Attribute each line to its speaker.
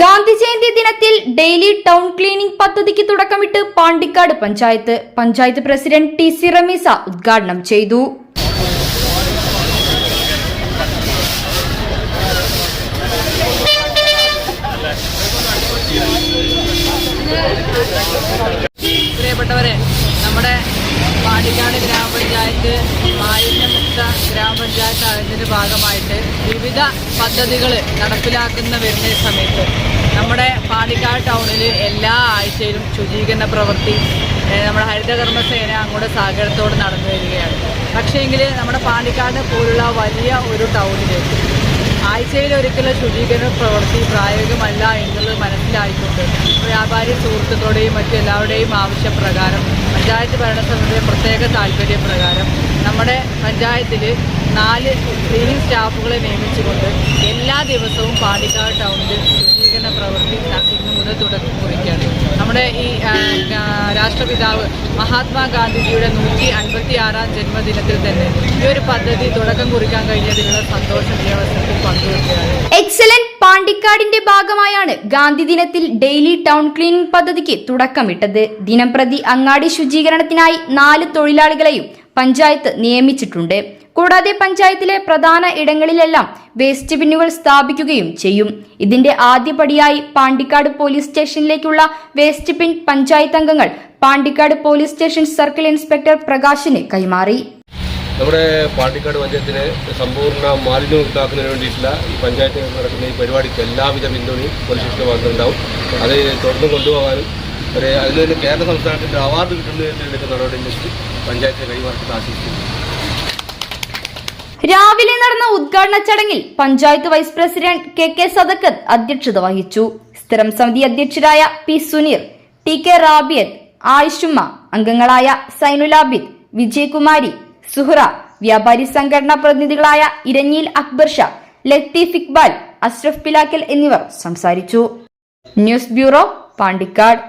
Speaker 1: ഗാന്ധി ജയന്തി ദിനത്തിൽ daily town cleaning പദ്ധതിക്ക് തുടക്കമിട്ട് Pandikkad panchayat. Panchayat president T C Rameesa ഉദ്ഘാടനം ചെയ്തു.
Speaker 2: പ്രിയപ്പെട്ടവരെ നമ്മുടെ പാണ്ടിക്കാട് ഗ്രാമപഞ്ചായത്ത്. മാലിന്യമുക്ത ഗ്രാമപഞ്ചായത്ത് അതിന്റെ ഭാഗമായിട്ട് വിവിധ പദ്ധതികൾ നടപ്പിലാക്കുന്ന വരുന്ന സമയത്ത് നമ്മുടെ പാലിക്കാട് ടൗണിൽ എല്ലാ ആഴ്ചയിലും ശുചീകരണ പ്രവൃത്തി നമ്മുടെ ഹരിതകർമ്മസേന അങ്ങോട്ട് സഹകരണത്തോട് നടന്നു വരികയാണ്. പക്ഷേങ്കിൽ നമ്മുടെ പാലിക്കാട് പോലുള്ള വലിയ ഒരു ടൗണിലേക്ക് ആഴ്ചയിൽ ഒരിക്കലും ശുചീകരണ പ്രവൃത്തി പ്രായോഗികമല്ല എന്നുള്ളത് മനസ്സിലായിക്കൊണ്ട് വ്യാപാരി സുഹൃത്തുക്കളുടെയും മറ്റു എല്ലാവരുടെയും ആവശ്യപ്രകാരം പഞ്ചായത്ത് ഭരണസമിതിയുടെ പ്രത്യേക താല്പര്യപ്രകാരം നമ്മുടെ പഞ്ചായത്തിൽ നാല് ക്ലീനിങ് സ്റ്റാഫുകളെ നിയമിച്ചുകൊണ്ട് എല്ലാ ദിവസവും പാണ്ടിക്കാട് ടൗണിൽ ശുചീകരണ പ്രവൃത്തി ഇന്ന് മുതൽ തുടക്കം കുറിക്കുകയാണ് നമ്മുടെ ഈ രാഷ്ട്രപിതാവ് മഹാത്മാഗാന്ധിജിയുടെ നൂറ്റി അൻപത്തി ആറാം ജന്മദിനത്തിൽ തന്നെ ഈ ഒരു പദ്ധതി തുടക്കം കുറിക്കാൻ കഴിഞ്ഞതിനുള്ള സന്തോഷം ഈ അവസരത്തിൽ പങ്കുവയ്ക്കുകയാണ്
Speaker 1: എക്സലന്റ് പാണ്ടിക്കാടിന്റെ ഭാഗമായാണ് ഗാന്ധി ദിനത്തിൽ ഡെയിലി ടൗൺ ക്ലീനിംഗ് പദ്ധതിക്ക് തുടക്കമിട്ടത്. ദിനം പ്രതി അങ്ങാടി ശുചീകരണത്തിനായി നാല് തൊഴിലാളികളെയും പഞ്ചായത്ത് നിയമിച്ചിട്ടുണ്ട്. കൂടാതെ പഞ്ചായത്തിലെ പ്രധാന ഇടങ്ങളിലെല്ലാം വേസ്റ്റ് ബിന്നുകൾ സ്ഥാപിക്കുകയും ചെയ്യും. ഇതിന്റെ ആദ്യപടിയായി പാണ്ടിക്കാട് പോലീസ് സ്റ്റേഷനിലേക്കുള്ള വേസ്റ്റ് ബിൻ പഞ്ചായത്ത് അംഗങ്ങൾ Pandikkad police station circle inspector പ്രകാശിന് കൈമാറി.
Speaker 3: നമ്മുടെ പാണ്ടിക്കാട് പഞ്ചായത്തിലെ സമ്പൂർണ മാലിന്യം ഉണ്ടാക്കുന്നതിന് വേണ്ടിയിട്ടുള്ള ഈ പഞ്ചായത്ത് നടക്കുന്ന ഈ പരിപാടിക്ക് എല്ലാവിധ പിന്തുണയും പോലീസ് സ്റ്റേഷന്റെ ഭാഗത്തുണ്ടാവും അത് തുടർന്ന് കൊണ്ടുപോകാനും ഒരു അതിൽ നിന്ന് കേരള സംസ്ഥാനത്തിന്റെ അവാർഡ് എടുക്കുന്ന നടപടിയിലേക്ക് പഞ്ചായത്തിനെ കൈമാറി ആശിക്കുന്നു
Speaker 1: രാവിലെ നടന്ന ഉദ്ഘാടന ചടങ്ങിൽ panchayat vice president K K Sadakkath അധ്യക്ഷത വഹിച്ചു. സ്ഥിരം സമിതി അധ്യക്ഷരായ P Suneer T K Rabiyath Ayishumma അംഗങ്ങളായ സൈനുലാബിദ് വിജയകുമാരി സുഹ്റ വ്യാപാരി സംഘടനാ പ്രതിനിധികളായ ഇരഞ്ഞിൽ അക്ബർ ഷാ ലത്തീഫ് ഇക്ബാൽ അഷ്റഫ് പിലാക്കൽ എന്നിവർ സംസാരിച്ചു. News bureau Pandikkad.